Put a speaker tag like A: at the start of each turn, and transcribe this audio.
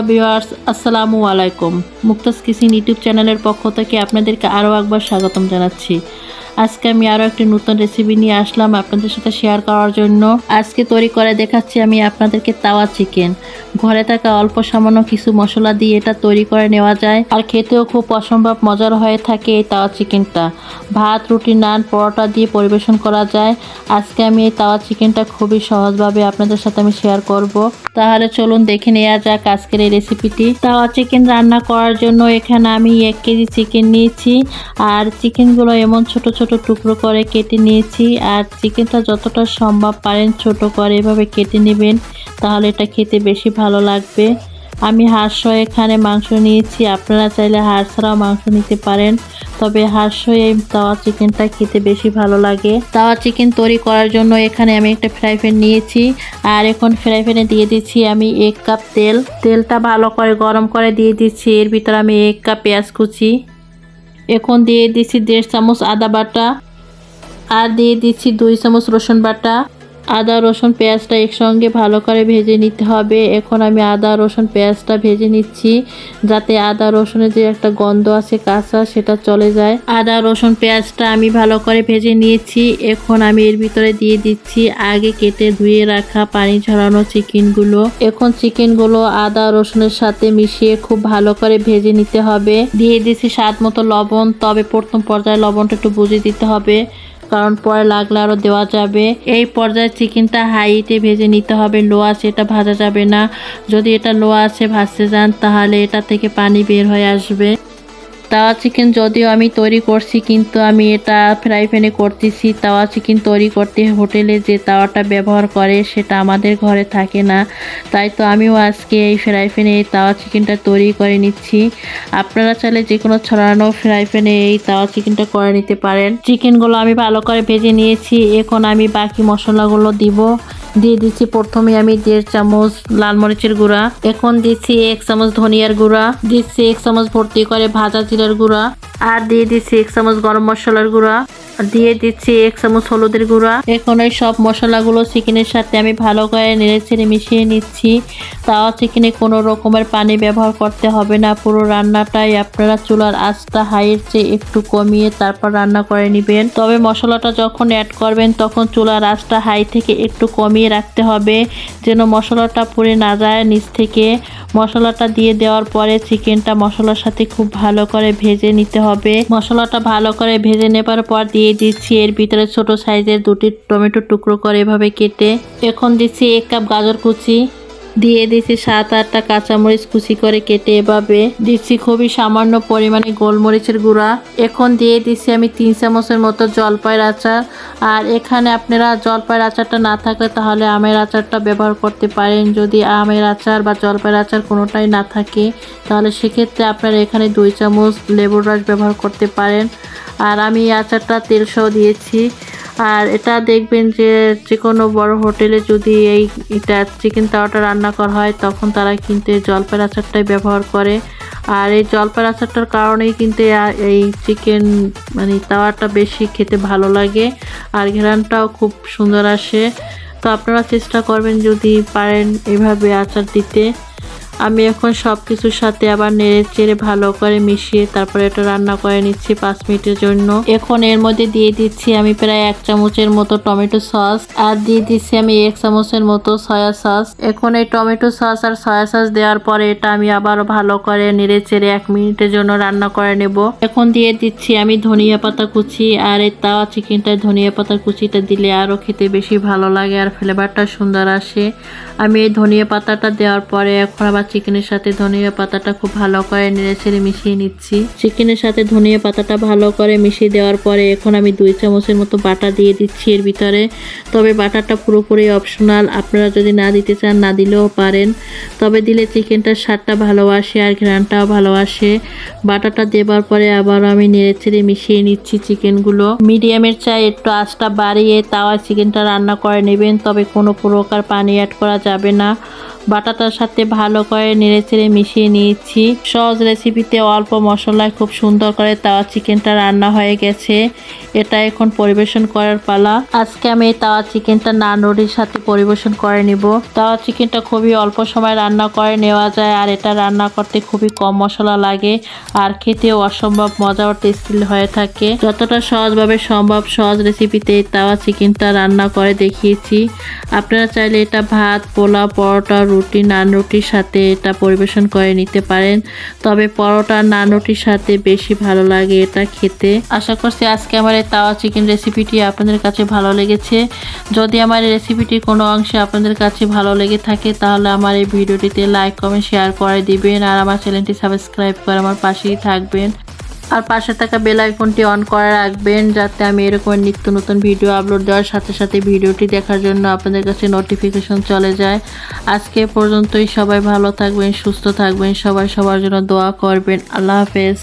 A: Hello viewers আসসালামু আলাইকুম। Mukta's কিসিন YouTube চ্যানেলের পক্ষ থেকে আপনাদেরকে আরও একবার স্বাগতম জানাচ্ছি। আজকে আমি আরও একটি নতুন রেসিপি নিয়ে আসলাম আপনাদের সাথে শেয়ার করার জন্য। আজকে তৈরি করে দেখাচ্ছি আমি আপনাদেরকে তাওয়া চিকেন ঘরে থাকা অল্প সামান্য কিছু মশলা দিয়ে এটা তৈরি করে নেওয়া যায়। আর খেতেও খুব অসম্ভব মজার হয়ে থাকে এই তাওয়া চিকেনটা ভাত, রুটি, নান, পরোটা দিয়ে পরিবেশন করা যায়। আজকে আমি এই তাওয়া চিকেনটা খুবই সহজভাবে আপনাদের সাথে আমি শেয়ার করব। তাহলে চলুন দেখে নেওয়া যাক আজকের এই রেসিপিটি তাওয়া চিকেন রান্না করার জন্য এখানে আমি এক কেজি চিকেন নিয়েছি। আর চিকেনগুলো এমন ছোট ছোট টুকরো করে কেটে নিয়েছি আর চিকেনটা যতটা সম্ভব পারেন ছোট করে এভাবে কেটে নেবেন, তাহলে এটা খেতে বেশি ভালো লাগবে। আমি হাঁস সহ এখানে মাংস নিয়েছি, আপনারা চাইলে হাঁস ছাড়াও মাংস নিতে পারেন, তবে হাঁস সহ এই তাওয়া চিকেনটা খেতে বেশি ভালো লাগে। তাওয়া চিকেন তৈরি করার জন্য এখানে আমি একটা ফ্রাই প্যান নিয়েছি, আর এখন ফ্রাই প্যানে দিয়ে দিচ্ছি আমি এক কাপ তেল। তেলটা ভালো করে গরম করে দিয়ে দিচ্ছি, এর ভিতরে আমি এক কাপ পেঁয়াজ কুচি। এখন দিয়ে দিচ্ছি দেড় চামচ আদা বাটা আর দিয়ে দিচ্ছি দুই চামচ রসুন বাটা। আদা, রসুন, পেঁয়াজটা একসঙ্গে ভালো করে ভেজে নিতে হবে। এখন আমি আদা, রসুন, পেঁয়াজটা ভেজে নিচ্ছি যাতে আদা, রসুনের যে একটা গন্ধ আছে, কাঁচা, সেটা চলে যায়। আদা, রসুন, পেঁয়াজটা আমি ভালো করে ভেজে নিয়েছি। এখন আমি এর ভিতরে দিয়ে দিচ্ছি আগে কেটে ধুয়ে রাখা পানি ঝরানো চিকেনগুলো। এখন চিকেনগুলো আদা, রসুনের সাথে মিশিয়ে খুব ভালো করে ভেজে নিতে হবে। দিয়ে দিচ্ছি স্বাদ মতো লবণ, তবে প্রথম পর্যায়ে লবণটা একটু বুঝে দিতে হবে। কারণ পরে লাগলে আরও দেওয়া যাবে। এই পর্যায়ে চিকেনটা হাইটে ভেজে নিতে হবে। লো আছে, এটা ভাজা যাবে না। যদি এটা লো আছে, ভাজতে যান, তাহলে এটা থেকে পানি বের হয়ে আসবে। তাওয়া চিকেন যদিও আমি তৈরি করছি, কিন্তু আমি এটা ফ্রাই প্যানে করতেছি। তাওয়া চিকেন তৈরি করতে হোটেলে যে তাওয়াটা ব্যবহার করে, সেটা আমাদের ঘরে থাকে না। তাই তো আমিও আজকে এই ফ্রাই প্যানে এই তাওয়া চিকেনটা তৈরি করে নিচ্ছি। আপনারা চাইলে যে কোনো ছড়ানো ফ্রাই প্যানে এই তাওয়া চিকেনটা করে নিতে পারেন। চিকেনগুলো আমি ভালো করে ভেজে নিয়েছি। এখন আমি বাকি মশলাগুলো দিব। দিয়ে দিচ্ছি প্রথমে আমি দেড় চামচ লাল মরিচের গুঁড়া। এখন দিচ্ছি এক চামচ ধনিয়ার গুঁড়া। দিচ্ছি এক চামচ ভর্তি করে ভাজা জিরার গুঁড়া। আর দিয়ে দিচ্ছি এক চামচ গরম মশলার গুঁড়া। দিয়ে দিচ্ছি এক চামচ হলুদের গুঁড়া। এখন ওই সব মশলাগুলো চিকেনের সাথে আমি ভালো করে নেড়ে ছেড়ে মিশিয়ে নিচ্ছি। তাও চিকেনে কোনো রকমের পানি ব্যবহার করতে হবে না। পুরো রান্নাটাই আপনারা চুলার আঁচটা হাইয়ের চেয়ে একটু কমিয়ে তারপর রান্না করে নেবেন। তবে মশলাটা যখন অ্যাড করবেন, তখন চুলার আঁচটা হাই থেকে একটু কমিয়ে রাখতে হবে। যেন মশলাটা পুড়ে না যায় নিচ থেকে। মশলাটা দিয়ে দেওয়ার পরে চিকেনটা মশলার সাথে খুব ভালো করে ভেজে নিতে হবে। মশলাটা ভালো করে ভেজে নেবার পর দিয়ে দিচ্ছি এর ভিতরে ছোট সাইজের দুটি টমেটো টুকরো করে এভাবে কেটে। এখন দিচ্ছি এক কাপ গাজর কুচি। দিয়ে দিচ্ছি সাত আটটা কাঁচামরিচ কুচি করে কেটে এভাবে দিচ্ছি খুবই সামান্য পরিমাণে গোলমরিচের গুঁড়া। এখন দিয়ে দিচ্ছি আমি তিন চামচের মতো জলপাইয়ের আচার। আর এখানে আপনারা জলপাইয়ের আচারটা না থাকলে তাহলে আমের আচারটা ব্যবহার করতে পারেন। যদি আমের আচার বা জলপাইয়ের আচার কোনোটাই না থাকে, তাহলে সেক্ষেত্রে আপনারা এখানে দুই চামচ লেবুর রস ব্যবহার করতে পারেন। আর আমি আচারটা তেল সহ দিয়েছি। আর এটা দেখবেন যে যে কোনো বড় হোটেলে যদি এই এটা চিকেন তাওয়াটা রান্না করা হয়, তখন তারা কিন্তু এই জলপাইয়ের আচারটাই ব্যবহার করে। আর এই জলপাইয়ের আচারটার কারণেই কিন্তু এই চিকেন মানে তাওয়াটা বেশি খেতে ভালো লাগে আর ঘেরানটাও খুব সুন্দর আসে। তো আপনারা চেষ্টা করবেন যদি পারেন এভাবে আচার দিতে। আমি এখন সব কিছুর সাথে আবার নেড়ে চেড়ে ভালো করে মিশিয়ে তারপরে এটা রান্না করে নিচ্ছি পাঁচ মিনিটের জন্য। এখন এর মধ্যে দিয়ে দিচ্ছি আমি প্রায় এক চামচের মতো টমেটো সস আর দিয়ে দিচ্ছি আমি এক চামচের মতো সয়া সস। এখন এই টমেটো সস আর সয়া সস দেওয়ার পরে এটা আমি আবার ভালো করে নেড়ে চেড়ে এক মিনিটের জন্য রান্না করে নেব। এখন দিয়ে দিচ্ছি আমি ধনিয়া পাতা কুচি আর এই তাওয়া চিকেনটায় ধনিয়া পাতা কুচিটা দিলে আরও খেতে বেশি ভালো লাগে আর ফ্লেভারটা সুন্দর আসে। আমি এই ধনিয়া পাতাটা দেওয়ার পরে এখন আবার চিকেনের সাথে ধনিয়া পাতাটা খুব ভালো করে নেড়ে ছেড়ে মিশিয়ে নিচ্ছি। চিকেনের সাথে ধনিয়া পাতাটা ভালো করে মিশিয়ে দেওয়ার পরে এখন আমি দুই চামচের মতো বাটা দিয়ে দিচ্ছি এর ভিতরে। তবে বাটাটা পুরোপুরি অপশনাল আপনারা যদি না দিতে চান না দিলেও পারেন। তবে দিলে চিকেনটার স্বাদটা ভালো আসে আর ঘ্রানটাও ভালো আসে। বাটাটা দেবার পরে আবার আমি নেড়ে ছেড়ে মিশিয়ে নিচ্ছি চিকেনগুলো। মিডিয়ামের চাই একটু আঁচটা বাড়িয়ে তাওয়া চিকেনটা রান্না করে নেবেন, তবে কোনো প্রকার পানি অ্যাড করা যাবে না। বাটাটার সাথে ভালো করে নেড়েচেড়ে মিশিয়ে নিয়েছি। সহজ রেসিপিতে অল্প মশলায় খুব সুন্দর করে তাওয়া চিকেনটা রান্না হয়ে গেছে। এটা এখন পরিবেশন করার পালা। আজকে আমি এই তাওয়া চিকেনটা নান রুটির সাথে পরিবেশন করে নিব। তাওয়া চিকেনটা খুবই অল্প সময় রান্না করে নেওয়া যায় আর এটা রান্না করতে খুবই কম মশলা লাগে আর খেতেও অসম্ভব মজা ও টেস্টি হয়ে থাকে। যতটা সহজভাবে সম্ভব সহজ রেসিপিতে তাওয়া চিকেনটা রান্না করে দেখিয়েছি। আপনারা চাইলে এটা ভাত, পোলাও, পরোটা রুটি, নান রুটির সাথে এটা পরিবেশন করে নিতে পারেন। তবে পরোটা, নান রুটির সাথে বেশি ভালো লাগে এটা খেতে। আশা করছি আজকে আমার এই তাওয়া চিকেন রেসিপিটি আপনাদের কাছে ভালো লেগেছে। যদি আমার এই রেসিপিটির কোনো অংশে আপনাদের কাছে ভালো লেগে থাকে, তাহলে আমার এই ভিডিওটিতে লাইক, কমেন্ট, শেয়ার করে দিবেন। আর আমার চ্যানেলটি সাবস্ক্রাইব করে আমার পাশেই থাকবেন। আর পাশে থাকা বেল আইকনটি অন করে রাখবেন যাতে আমি এরকম নিত্য নতুন ভিডিও আপলোড দেওয়ার সাথে সাথে ভিডিওটি দেখার জন্য আপনাদের কাছে নোটিফিকেশন চলে যায়। আজকে পর্যন্তই সবাই ভালো থাকবেন, সুস্থ থাকবেন, সবাই সবার জন্য দোয়া করবেন। আল্লাহ হাফেজ।